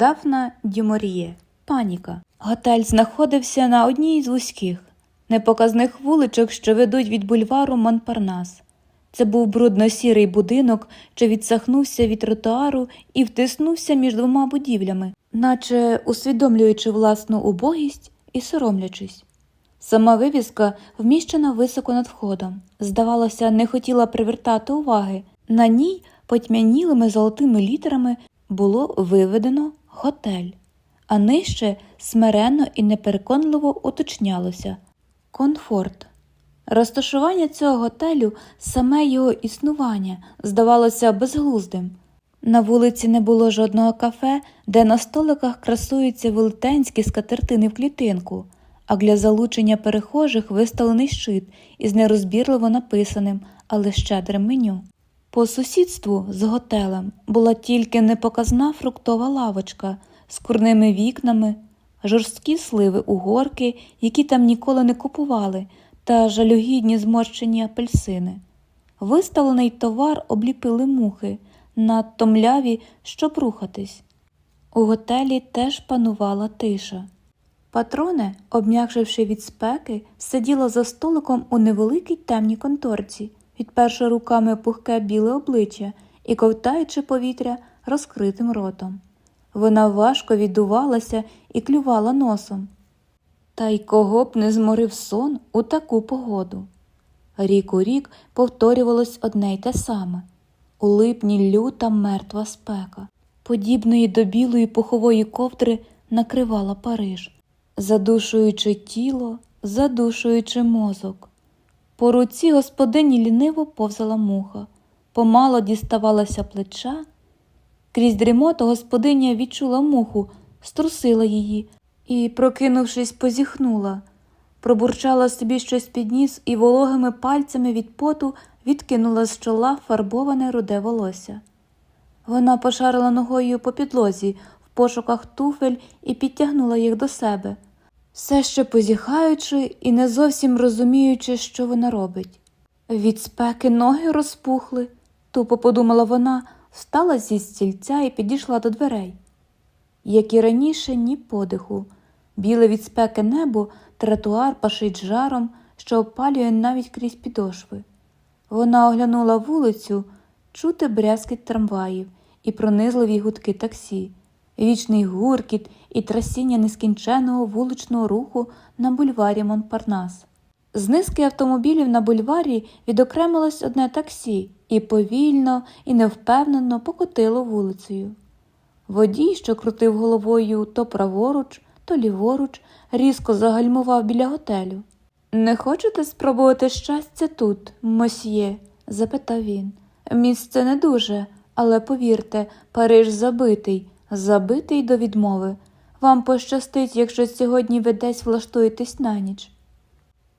Дафна Дюморіє. Паніка. Готель знаходився на одній з вузьких, непоказних вуличок, що ведуть від бульвару Монпарнас. Це був брудно-сірий будинок, що відсахнувся від тротуару і втиснувся між двома будівлями, наче усвідомлюючи власну убогість і соромлячись. Сама вивіска вміщена високо над входом. Здавалося, не хотіла привертати уваги. На ній потьмянілими золотими літерами було виведено готель, а нижче смиренно і непереконливо уточнялося комфорт. Розташування цього готелю, саме його існування, здавалося безглуздим. На вулиці не було жодного кафе, де на столиках красуються велетенські скатертини в клітинку, а для залучення перехожих виставлений щит із нерозбірливо написаним, але щедрим меню. По сусідству з готелем була тільки непоказна фруктова лавочка з курними вікнами, жорсткі сливи угорки, які там ніколи не купували, та жалюгідні зморщені апельсини. Виставлений товар обліпили мухи, надто мляві, щоб рухатись. У готелі теж панувала тиша. Патроне, обм'якшивши від спеки, сиділа за столиком у невеликій темній конторці, відперши руками пухке біле обличчя і ковтаючи повітря розкритим ротом. Вона важко віддувалася і клювала носом. Та й кого б не зморив сон у таку погоду. Рік у рік повторювалось одне й те саме у липні люта мертва спека, подібної до білої пухової ковдри накривала Париж, задушуючи тіло, задушуючи мозок. По руці господині ліниво повзала муха, помало діставалася плеча. Крізь дрімоту господиня відчула муху, струсила її і, прокинувшись, позіхнула, пробурчала собі щось під ніс і вологими пальцями від поту відкинула з чола фарбоване руде волосся. Вона пошарила ногою по підлозі в пошуках туфель і підтягнула їх до себе, все ще позіхаючи і не зовсім розуміючи, що вона робить. Від спеки ноги розпухли, тупо подумала вона, встала зі стільця і підійшла до дверей. Як і раніше, ні подиху. Біле від спеки небо, тротуар пашить жаром, що опалює навіть крізь підошви. Вона оглянула вулицю, чути брязкіт трамваїв і пронизливі гудки таксі, вічний гуркіт і трасіння нескінченого вуличного руху на бульварі Монпарнас. З низки автомобілів на бульварі відокремилось одне таксі і повільно і невпевнено покотило вулицею. Водій, що крутив головою то праворуч, то ліворуч, різко загальмував біля готелю. Не хочете спробувати щастя тут, мосьє? запитав він. Місце не дуже, але повірте, Париж забитий, забитий до відмови. Вам пощастить, якщо сьогодні ви десь влаштуєтесь на ніч.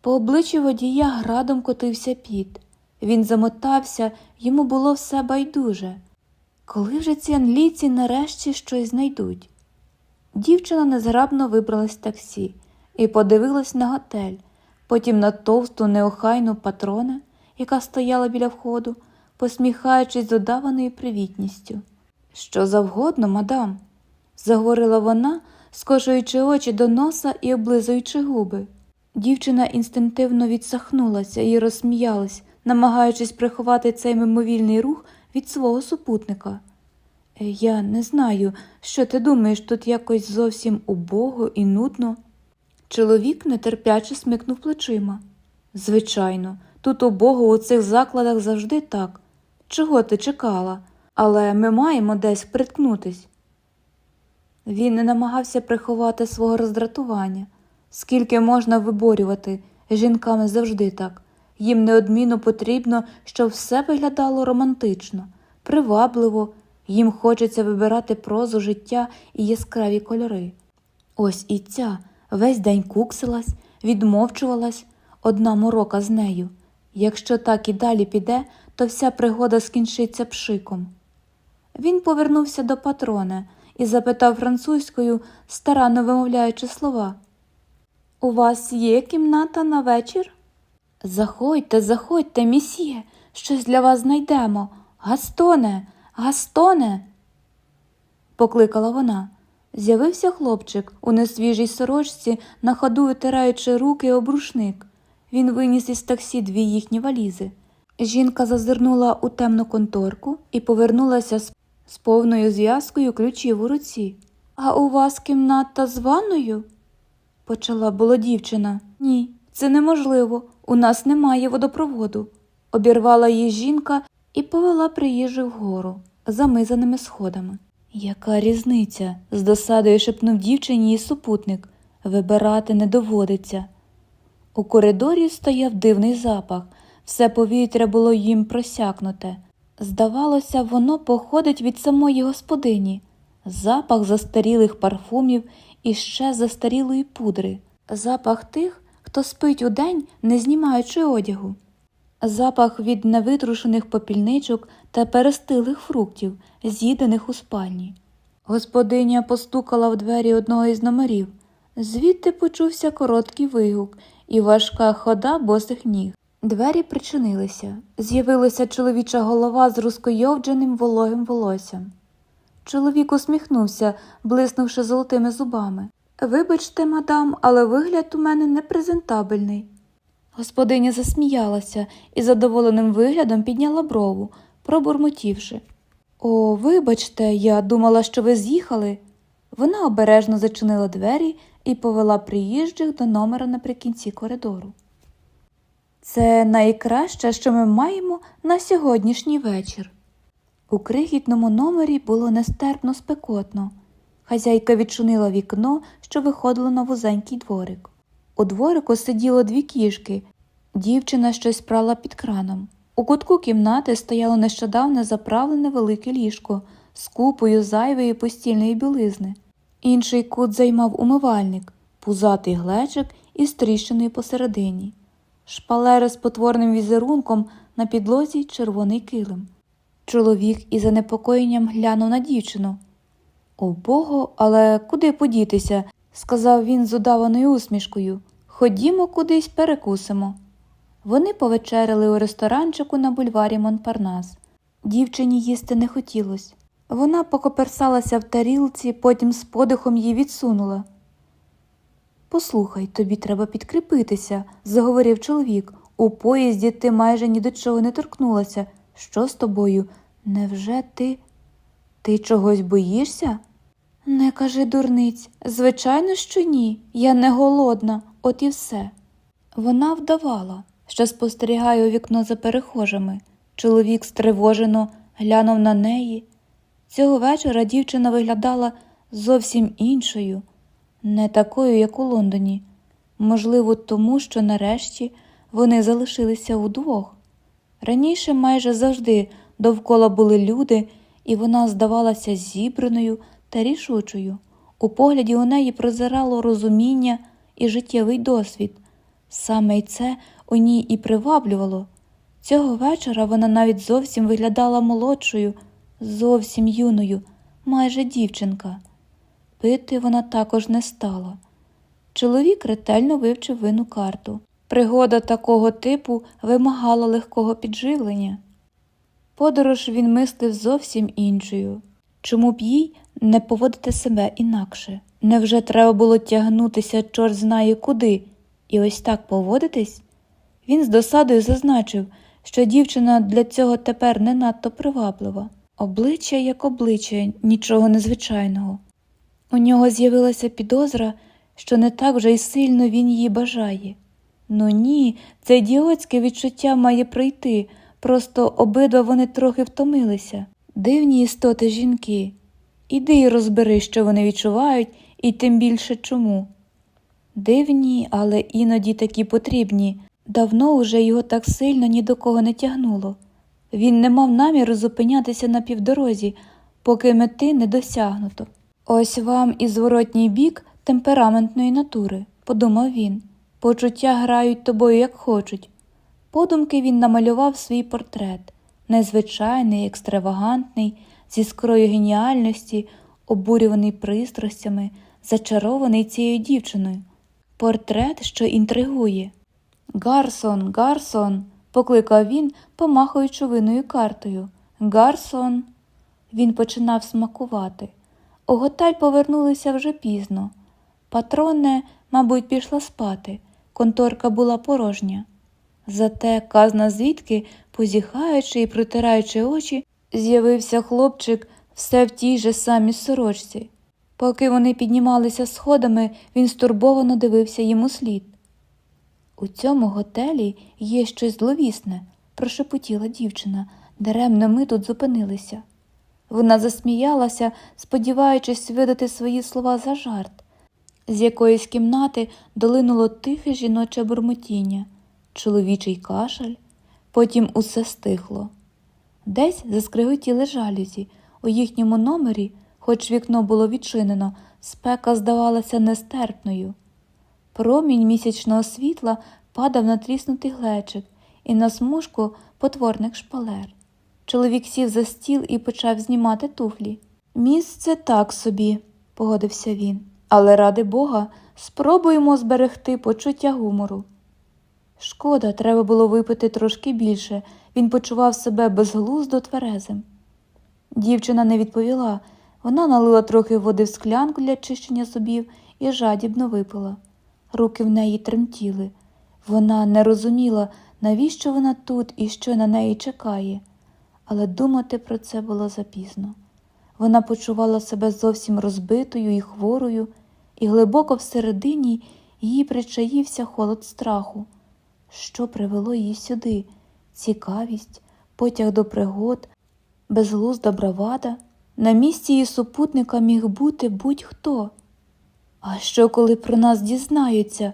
По обличчю водія градом котився піт. Він замотався, йому було все байдуже. Коли вже ці англійці нарешті щось знайдуть? Дівчина незграбно вибралась з таксі і подивилась на готель, потім на товсту неохайну патроне, яка стояла біля входу, посміхаючись з удаваною привітністю. Що завгодно, мадам, заговорила вона, скошуючи очі до носа і облизуючи губи. Дівчина інстинктивно відсахнулася і розсміялась, намагаючись приховати цей мимовільний рух від свого супутника. «Е, Я не знаю, що ти думаєш, тут якось зовсім убого і нудно. Чоловік нетерпляче смикнув плечима. Звичайно, тут убого у цих закладах завжди так. Чого ти чекала? Але ми маємо десь приткнутись. Він не намагався приховати свого роздратування. Скільки можна виборювати, жінками завжди так. Їм неодмінно потрібно, щоб все виглядало романтично, привабливо, їм хочеться вибирати прозу життя і яскраві кольори. Ось і ця весь день куксилась, відмовчувалась, одна морока з нею. Якщо так і далі піде, то вся пригода скінчиться пшиком. Він повернувся до патрона і запитав французькою, старанно вимовляючи слова. У вас є кімната на вечір? Заходьте, заходьте, місьє, щось для вас знайдемо. Гастоне, Гастоне. покликала вона. З'явився хлопчик у несвіжій сорочці, на ходу витираючи руки об рушник. Він виніс із таксі дві їхні валізи. Жінка зазирнула у темну конторку і повернулася з, з повною зв'язкою ключів у руці. А у вас кімната з ванною? почала було дівчина. Ні, це неможливо. У нас немає водопроводу. Обірвала її жінка і повела приїжджу вгору, замизаними сходами. Яка різниця? з досадою шепнув дівчині її супутник. Вибирати не доводиться. У коридорі стояв дивний запах, все повітря було їм просякнуте. Здавалося, воно походить від самої господині, запах застарілих парфумів і ще застарілої пудри, запах тих, хто спить удень, не знімаючи одягу, запах від невитрушених попільничок та перестилих фруктів, з'їдених у спальні. Господиня постукала в двері одного із номерів. Звідти почувся короткий вигук і важка хода босих ніг. Двері причинилися. З'явилася чоловіча голова з розкойовдженим вологим волоссям. Чоловік усміхнувся, блиснувши золотими зубами. Вибачте, мадам, але вигляд у мене непрезентабельний. Господиня засміялася і задоволеним виглядом підняла брову, пробурмотівши. О, вибачте, я думала, що ви з'їхали. Вона обережно зачинила двері і повела приїжджих до номера наприкінці коридору. Це найкраще, що ми маємо на сьогоднішній вечір. У крихітному номері було нестерпно спекотно. Хазяйка відчинила вікно, що виходило на вузенький дворик. У дворику сиділо дві кішки. Дівчина щось прала під краном. У кутку кімнати стояло нещодавно заправлене велике ліжко з купою зайвої постільної білизни. Інший кут займав умивальник, пузатий глечик із тріщиною посередині, шпалери з потворним візерунком на підлозі червоний килим. Чоловік із занепокоєнням глянув на дівчину. О Богу, але куди подітися? сказав він з удаваною усмішкою. Ходімо кудись перекусимо. Вони повечеряли у ресторанчику на бульварі Монпарнас. Дівчині їсти не хотілося. Вона покоперсалася в тарілці, потім з подихом її відсунула. Послухай, тобі треба підкріпитися, заговорив чоловік. У поїзді ти майже ні до чого не торкнулася. Що з тобою? Невже ти? Ти чогось боїшся? Не кажи дурниць. Звичайно, що ні. Я не голодна, от і все. Вона вдавала, що спостерігає у вікно за перехожими. Чоловік стривожено глянув на неї. Цього вечора дівчина виглядала зовсім іншою, не такою, як у Лондоні. Можливо, тому що нарешті вони залишилися удвох. Раніше майже завжди довкола були люди, і вона здавалася зібраною та рішучою. У погляді у неї прозирало розуміння і життєвий досвід. Саме й це у ній і приваблювало. Цього вечора вона навіть зовсім виглядала молодшою, зовсім юною, майже дівчинка. Пити вона також не стала. Чоловік ретельно вивчив вину карту. Пригода такого типу вимагала легкого підживлення. Подорож він мислив зовсім іншою. Чому б їй не поводити себе інакше? Невже треба було тягнутися чорт знає куди, і ось так поводитись? Він з досадою зазначив, що дівчина для цього тепер не надто приваблива. Обличчя як обличчя, нічого незвичайного. У нього з'явилася підозра, що не так вже й сильно він її бажає. Ну ні, це ідіотське відчуття має прийти, просто обидва вони трохи втомилися. Дивні істоти жінки. Іди й розбери, що вони відчувають, і тим більше чому. Дивні, але іноді такі потрібні. Давно уже його так сильно ні до кого не тягнуло. Він не мав наміру зупинятися на півдорозі, поки мети не досягнуто. Ось вам і зворотній бік темпераментної натури, подумав він. Почуття грають тобою, як хочуть. Подумки він намалював свій портрет незвичайний, екстравагантний, зі скрою геніальності, обурюваний пристрастями, зачарований цією дівчиною. Портрет, що інтригує. Гарсон, Гарсон, покликав він, помахуючи винною картою. Гарсон. Він починав смакувати. Готель повернулися вже пізно. Патронне, мабуть, пішла спати, конторка була порожня. Зате казна звідки, позіхаючи і протираючи очі, з'явився хлопчик все в тій же самій сорочці. Поки вони піднімалися сходами, він стурбовано дивився йому слід. У цьому готелі є щось зловісне, прошепотіла дівчина, даремно ми тут зупинилися. Вона засміялася, сподіваючись видати свої слова за жарт. З якоїсь кімнати долинуло тихе жіноче бурмотіння, чоловічий кашель, потім усе стихло. Десь заскриготіли жалюзі. У їхньому номері, хоч вікно було відчинено, спека здавалася нестерпною. Промінь місячного світла падав на тріснутий глечик і на смужку потворних шпалер. Чоловік сів за стіл і почав знімати туфлі. Місце так собі, погодився він, але ради Бога, спробуємо зберегти почуття гумору. Шкода, треба було випити трошки більше, він почував себе безглуздо тверезим. Дівчина не відповіла, вона налила трохи води в склянку для чищення зубів і жадібно випила. Руки в неї тремтіли. Вона не розуміла, навіщо вона тут і що на неї чекає, але думати про це було запізно. Вона почувала себе зовсім розбитою і хворою, і глибоко всередині їй причаївся холод страху. Що привело її сюди? Цікавість, потяг до пригод, безглузда бравада. На місці її супутника міг бути будь-хто. А що, коли про нас дізнаються?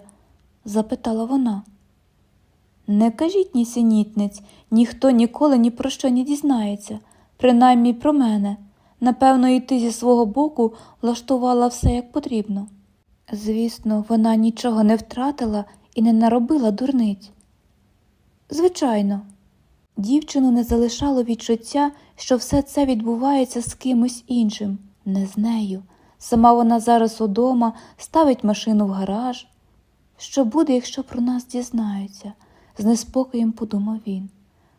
запитала вона. Не кажіть нісенітниць, ніхто ніколи ні про що не дізнається, принаймні про мене. Напевно, і ти зі свого боку влаштувала все як потрібно. Звісно, вона нічого не втратила і не наробила дурниць. Звичайно, дівчину не залишало відчуття, що все це відбувається з кимось іншим, не з нею. Сама вона зараз удома ставить машину в гараж. Що буде, якщо про нас дізнаються? З неспокоєм подумав він.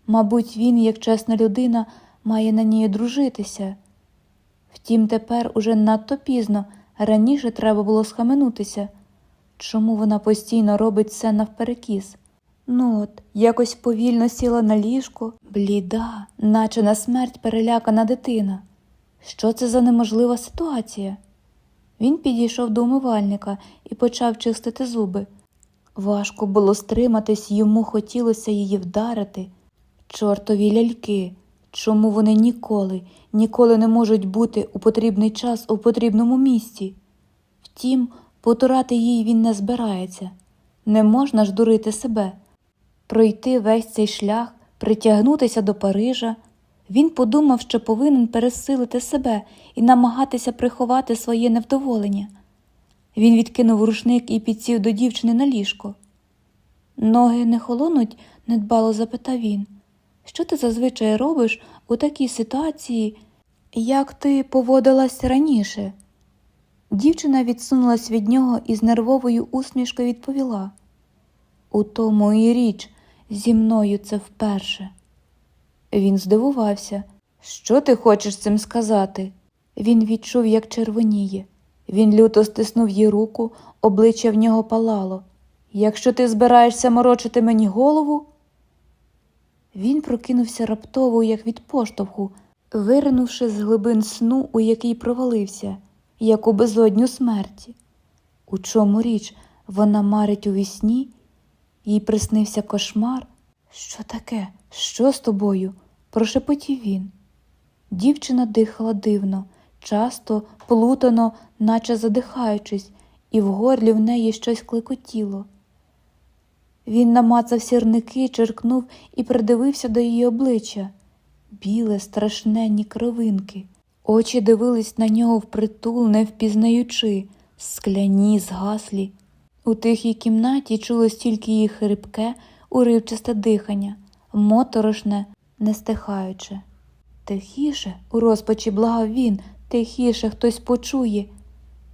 Мабуть, він, як чесна людина, має на ній дружитися. Втім, тепер уже надто пізно, раніше треба було схаменутися. Чому вона постійно робить це навперекіз? Ну от, якось повільно сіла на ліжко, бліда, наче на смерть перелякана дитина. Що це за неможлива ситуація? Він підійшов до умивальника і почав чистити зуби. Важко було стриматись, йому хотілося її вдарити. Чортові ляльки, чому вони ніколи, ніколи не можуть бути у потрібний час у потрібному місці? Втім, потурати їй він не збирається. Не можна ж дурити себе. Пройти весь цей шлях, притягнутися до Парижа. Він подумав, що повинен пересилити себе і намагатися приховати своє невдоволення. Він відкинув рушник і підсів до дівчини на ліжко. Ноги не холонуть? недбало запитав він. Що ти зазвичай робиш у такій ситуації, як ти поводилась раніше? Дівчина відсунулась від нього і з нервовою усмішкою відповіла У тому і річ, зі мною це вперше. Він здивувався. Що ти хочеш цим сказати? Він відчув, як червоніє. Він люто стиснув їй руку, обличчя в нього палало. Якщо ти збираєшся морочити мені голову. Він прокинувся раптово, як від поштовху, виринувши з глибин сну, у який провалився, як у безодню смерті. У чому річ вона марить у вісні? їй приснився кошмар. Що таке? Що з тобою? прошепотів він. Дівчина дихала дивно, часто, плутано, наче задихаючись, і в горлі в неї щось клекотіло. Він намацав сірники, черкнув і придивився до її обличчя. Біле, страшне, ні кровинки. Очі дивились на нього впритул, не впізнаючи, скляні, згаслі. У тихій кімнаті чулось тільки її хрипке, уривчасте дихання, моторошне, не стихаюче. Тихіше, у розпачі благав він, тихіше хтось почує.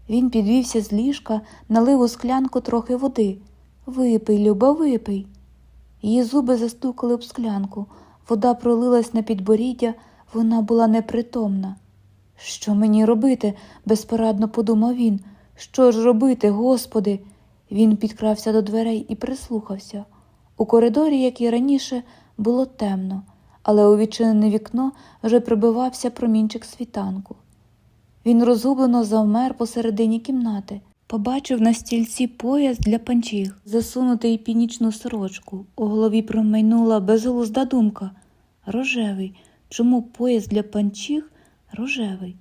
Він підвівся з ліжка, налив у склянку трохи води. Випий, Люба, випий. Її зуби застукали об склянку, вода пролилась на підборіддя, вона була непритомна. Що мені робити? безпорадно подумав він. Що ж робити, Господи? Він підкрався до дверей і прислухався. У коридорі, як і раніше, було темно, але у відчинене вікно вже прибивався промінчик світанку. Він розгублено завмер посередині кімнати, побачив на стільці пояс для панчіх, засунутий під нічну сорочку. У голові промайнула безглузда думка. Рожевий. Чому пояс для панчіх рожевий?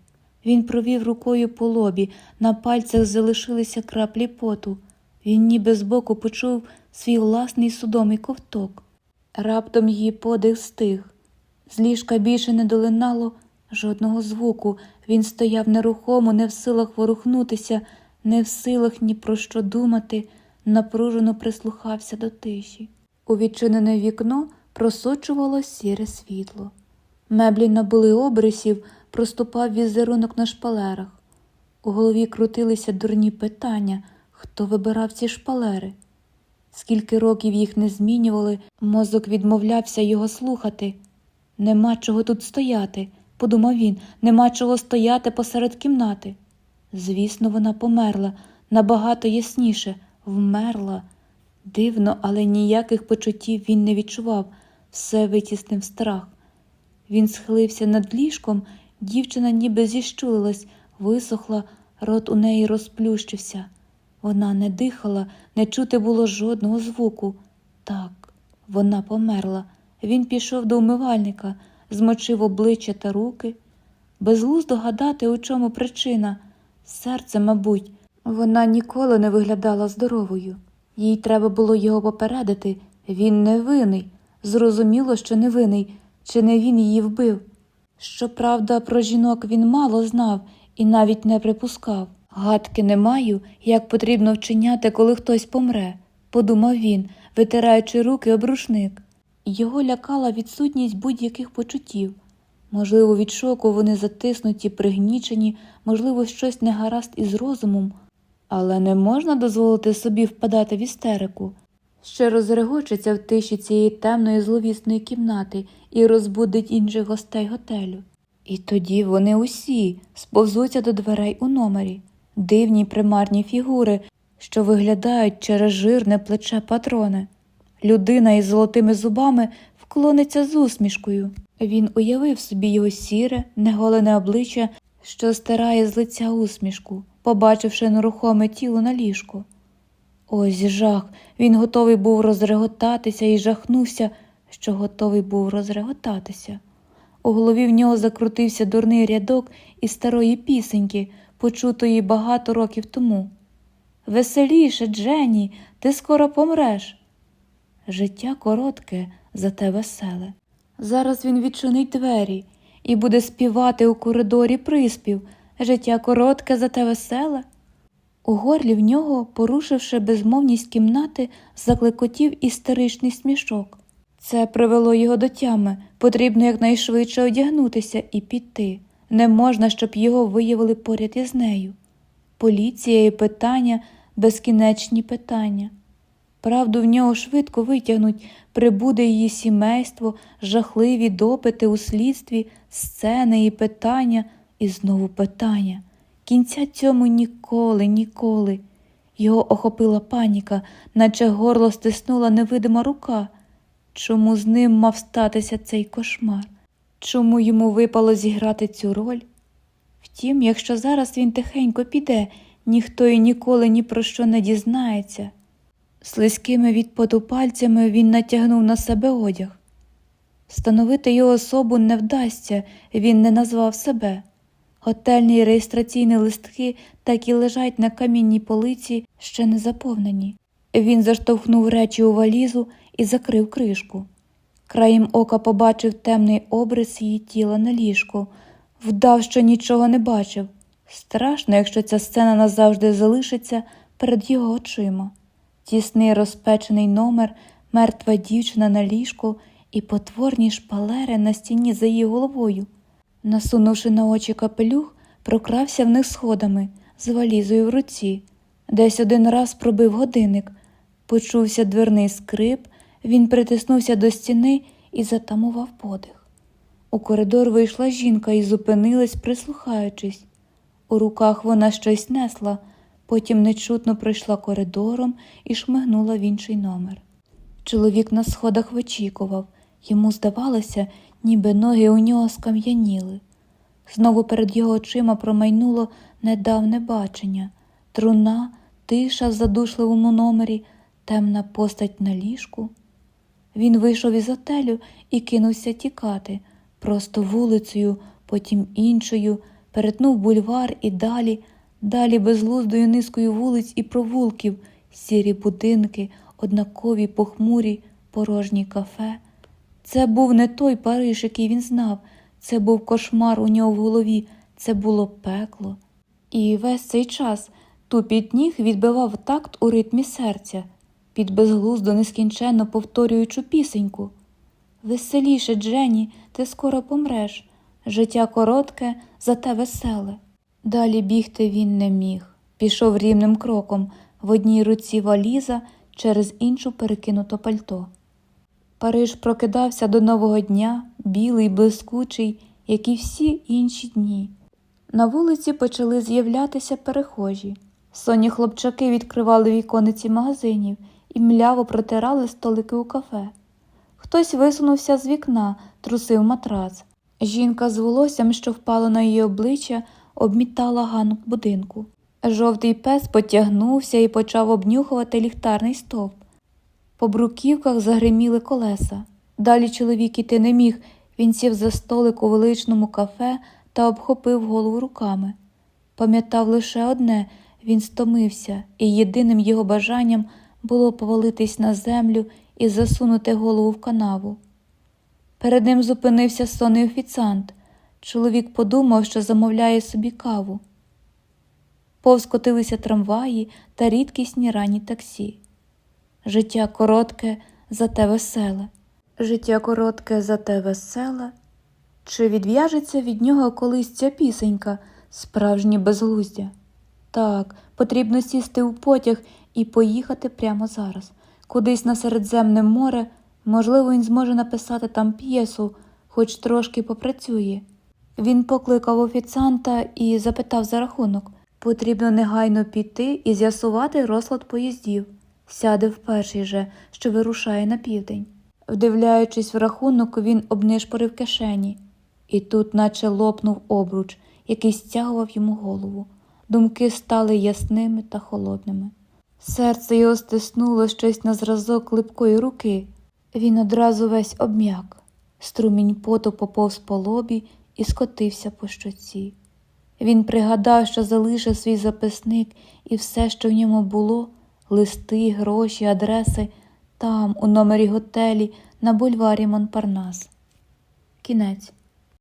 Він провів рукою по лобі, на пальцях залишилися краплі поту. Він ніби збоку почув свій власний судомий ковток. Раптом її подих стих. З ліжка більше не долинало жодного звуку. Він стояв нерухомо, не в силах ворухнутися, не в силах ні про що думати, напружено прислухався до тиші. У відчинене вікно просочувало сіре світло. Меблі набули обрисів, проступав візерунок на шпалерах. У голові крутилися дурні питання, хто вибирав ці шпалери. Скільки років їх не змінювали, мозок відмовлявся його слухати. Нема чого тут стояти, подумав він, нема чого стояти посеред кімнати. Звісно, вона померла набагато ясніше, вмерла. Дивно, але ніяких почуттів він не відчував, все витіснив страх. Він схилився над ліжком, дівчина ніби зіщулилась, висохла, рот у неї розплющився. Вона не дихала, не чути було жодного звуку. Так, вона померла. Він пішов до умивальника, змочив обличчя та руки. Безглуздо гадати, у чому причина. Серце, мабуть, вона ніколи не виглядала здоровою. Їй треба було його попередити. Він не винний. Зрозуміло, що не винний, чи не він її вбив. Щоправда, про жінок він мало знав і навіть не припускав. Гадки не маю, як потрібно вчиняти, коли хтось помре, подумав він, витираючи руки об рушник. Його лякала відсутність будь-яких почуттів. Можливо, від шоку вони затиснуті, пригнічені, можливо, щось не гаразд із розумом, але не можна дозволити собі впадати в істерику. Ще розрегочеться в тиші цієї темної зловісної кімнати і розбудить інших гостей готелю. І тоді вони усі сповзуться до дверей у номері, дивні примарні фігури, що виглядають через жирне плече патрони. Людина із золотими зубами вклониться з усмішкою. Він уявив собі його сіре, неголене обличчя, що стирає з лиця усмішку, побачивши нерухоме тіло на ліжку. Ось жах, він готовий був розреготатися і жахнувся, що готовий був розреготатися. У голові в нього закрутився дурний рядок із старої пісеньки, почутої багато років тому. Веселіше, Дженні, ти скоро помреш. Життя коротке, зате веселе. Зараз він відчинить двері і буде співати у коридорі приспів Життя коротке, зате веселе. У горлі в нього, порушивши безмовність кімнати, заклекотів істеричний смішок. Це привело його до тями, потрібно якнайшвидше одягнутися і піти. Не можна, щоб його виявили поряд із нею. Поліція і питання, безкінечні питання. Правду в нього швидко витягнуть, прибуде її сімейство, жахливі допити у слідстві, сцени і питання, і знову питання. Кінця цьому ніколи, ніколи. Його охопила паніка, наче горло стиснула невидима рука. Чому з ним мав статися цей кошмар? Чому йому випало зіграти цю роль? Втім, якщо зараз він тихенько піде, ніхто і ніколи ні про що не дізнається. Слизькими від поту пальцями він натягнув на себе одяг. Встановити його особу не вдасться, він не назвав себе. Готельні реєстраційні листки так і лежать на камінній полиці, ще не заповнені. Він заштовхнув речі у валізу і закрив кришку. Краєм ока побачив темний обрис її тіла на ліжку, вдав, що нічого не бачив. Страшно, якщо ця сцена назавжди залишиться перед його очима. Тісний розпечений номер, мертва дівчина на ліжку і потворні шпалери на стіні за її головою. Насунувши на очі капелюх, прокрався в них сходами з валізою в руці. Десь один раз пробив годинник. Почувся дверний скрип, він притиснувся до стіни і затамував подих. У коридор вийшла жінка і зупинилась, прислухаючись. У руках вона щось несла, потім нечутно пройшла коридором і шмигнула в інший номер. Чоловік на сходах вичікував, йому здавалося, ніби ноги у нього скам'яніли. Знову перед його очима промайнуло недавне бачення, труна, тиша в задушливому номері, темна постать на ліжку. Він вийшов із отелю і кинувся тікати, просто вулицею, потім іншою, перетнув бульвар і далі, далі безглуздою низкою вулиць і провулків, сірі будинки, однакові похмурі, порожні кафе. Це був не той Париж, який він знав, це був кошмар у нього в голові, це було пекло. І весь цей час тупіт ніг відбивав такт у ритмі серця, під безглуздо нескінченно повторюючу пісеньку. Веселіше, Дженні, ти скоро помреш. Життя коротке, зате веселе. Далі бігти він не міг. Пішов рівним кроком, в одній руці валіза, через іншу перекинуто пальто. Париж прокидався до нового дня, білий, блискучий, як і всі інші дні. На вулиці почали з'являтися перехожі. Сонні хлопчаки відкривали вікониці магазинів і мляво протирали столики у кафе. Хтось висунувся з вікна, трусив матрац. Жінка з волоссям, що впало на її обличчя, обмітала ганок будинку. Жовтий пес потягнувся і почав обнюхувати ліхтарний стовп. По бруківках загриміли колеса. Далі чоловік іти не міг, він сів за столик у величному кафе та обхопив голову руками. Пам'ятав лише одне він стомився, і єдиним його бажанням було повалитись на землю і засунути голову в канаву. Перед ним зупинився сонний офіціант. Чоловік подумав, що замовляє собі каву. Повз котилися трамваї та рідкісні ранні таксі. Життя коротке, зате веселе. Життя коротке, зате веселе. Чи відв'яжеться від нього колись ця пісенька, справжнє безглуздя? Так, потрібно сісти у потяг і поїхати прямо зараз, кудись на Середземне море, можливо, він зможе написати там п'єсу, хоч трошки попрацює. Він покликав офіціанта і запитав за рахунок. Потрібно негайно піти і з'ясувати розклад поїздів. Сяде в перший же, що вирушає на південь. Вдивляючись в рахунок, він обнишпорив кишені, і тут, наче лопнув обруч, який стягував йому голову. Думки стали ясними та холодними. Серце його стиснуло щось на зразок липкої руки. Він одразу весь обм'як. Струмінь поту поповз по лобі і скотився по щоці. Він пригадав, що залишив свій записник і все, що в ньому було листи, гроші, адреси там, у номері готелі, на бульварі Монпарнас. Кінець.